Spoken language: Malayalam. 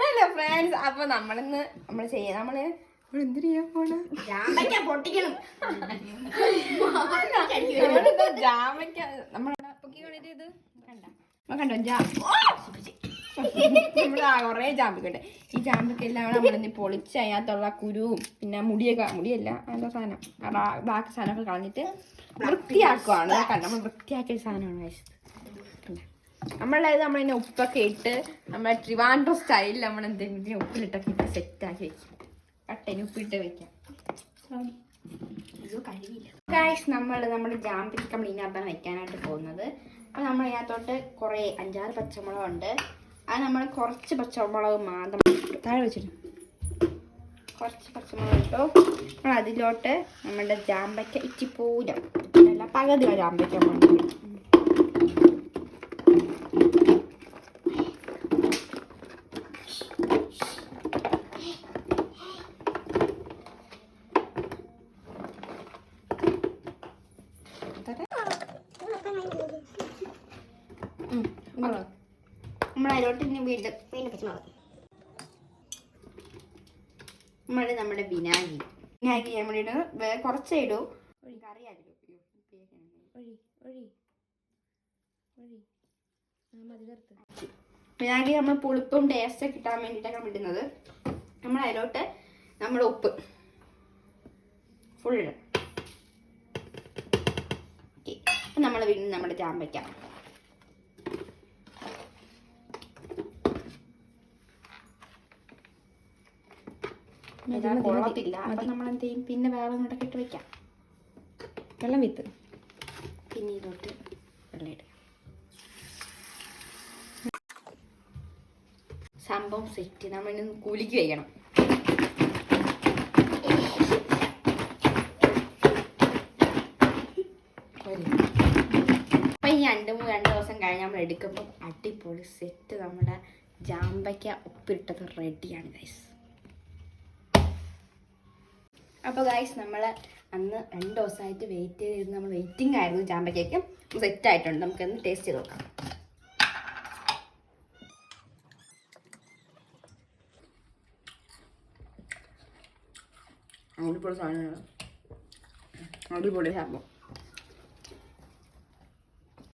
ഹലോ ഫ്രണ്ട്സ് അപ്പൊ നമ്മളിന്ന് നമ്മൾ ചെയ്യാം നമ്മൾ കൊറേ ജാമ്പിക്കുണ്ട് ഈ ജാമ്പിക്ക് എല്ലാം നമ്മളിന്ന് പൊളിച്ച് അതിനകത്തുള്ള കുരുവും പിന്നെ മുടിയൊക്കെ മുടിയല്ല അതിന്റെ സാധനം? ബാക്കി സാധനമൊക്കെ കളഞ്ഞിട്ട് വൃത്തിയാക്കുവാണ്. കണ്ട നമ്മൾ വൃത്തിയാക്കിയ സാധനമാണ് guys. കണ്ടോ? നമ്മളത് നമ്മളിങ്ങനെ ഉപ്പൊക്കെ ഇട്ട് നമ്മളെ ട്രിവാൻഡ്രോ സ്റ്റൈലിൽ നമ്മൾ എന്തെങ്കിലും ഉപ്പിലിട്ടൊക്കെ ഇട്ട് സെറ്റാക്കി വെക്കും. കട്ടന് ഉപ്പിട്ട് വെക്കാം. ഗായ്സ് നമ്മൾ നമ്മുടെ ജാമ്പിക്ക് നമ്മൾ ഇതിനകത്താണ് വെക്കാനായിട്ട് പോകുന്നത്. അപ്പോൾ നമ്മൾ ഇതിനകത്തോട്ട് കുറേ അഞ്ചാറ് പച്ചമുളക് ഉണ്ട്. അത് നമ്മൾ കുറച്ച് പച്ചമുളക് മാത്രം താഴെ വെച്ചിട്ട്. കുറച്ച് പച്ചമുളക് ഇട്ടു. നമ്മൾ അതിലോട്ട് നമ്മുടെ ജാമ്പയ്ക്ക ഇച്ചിപ്പൂരം അല്ല പകുതി ജാമ്പയ്ക്ക നമ്മൾ ഇടും. ഉം, മുളക്. നമ്മൾ അതിലോട്ട് ഇനി വീണ്ടും വീണ്ടും പച്ചമുളക് നമ്മൾ നമ്മുടെ വിനാഗിരി. വിനാഗിരി നമ്മളിടും വേറെ കുറച്ചേ ഇടൂ. കറി അതിലും വിനാഗിരി നമ്മൾ പുളിപ്പും ടേസ്റ്റ് കിട്ടാൻ വേണ്ടിയിട്ടാണ് ഇടുന്നത്. നമ്മൾ അതിലോട്ട് നമ്മുടെ ഉപ്പ്. ഫുൾ ഇടും ഓക്കെ അപ്പം നമ്മൾ വീണ്ടും നമ്മുടെ ചാമ്പയ്ക്ക കൊള്ളത്തില്ല. അപ്പം നമ്മൾ എന്ത് ചെയ്യും? പിന്നെ വേറെ ഇങ്ങോട്ടൊക്കെ ഇട്ട് വെക്കാം. വെള്ളം വിത്ത്. പിന്നെ ഇതിലോട്ട് വെള്ളം ഇടുക. സംഭവം സെറ്റ് നമ്മൾ ഇനി കൂലിക്ക് വെക്കണം അപ്പം ഈ രണ്ട് മൂന്ന് രണ്ട് ദിവസം കഴിഞ്ഞ് നമ്മൾ എടുക്കുമ്പോൾ അടിപൊളി സെറ്റ് നമ്മുടെ ജാമ്പയ്ക്ക ഉപ്പിട്ടത് റെഡിയാണ് ഗൈസ് അപ്പോൾ ഗൈസ് നമ്മൾ അന്ന് രണ്ട് ദിവസമായിട്ട് വെയിറ്റ് ചെയ്തിരുന്ന്. നമ്മൾ വെയിറ്റിംഗ് ആയിരുന്നു ചാമ്പക്കേക്ക് സെറ്റ് ആയിട്ടുണ്ട്. നമുക്കൊന്ന് ടേസ്റ്റ് ചെയ്ത് നോക്കാം. അടിപൊളി സാധനമാണ്. അടിപൊളി സംഭവം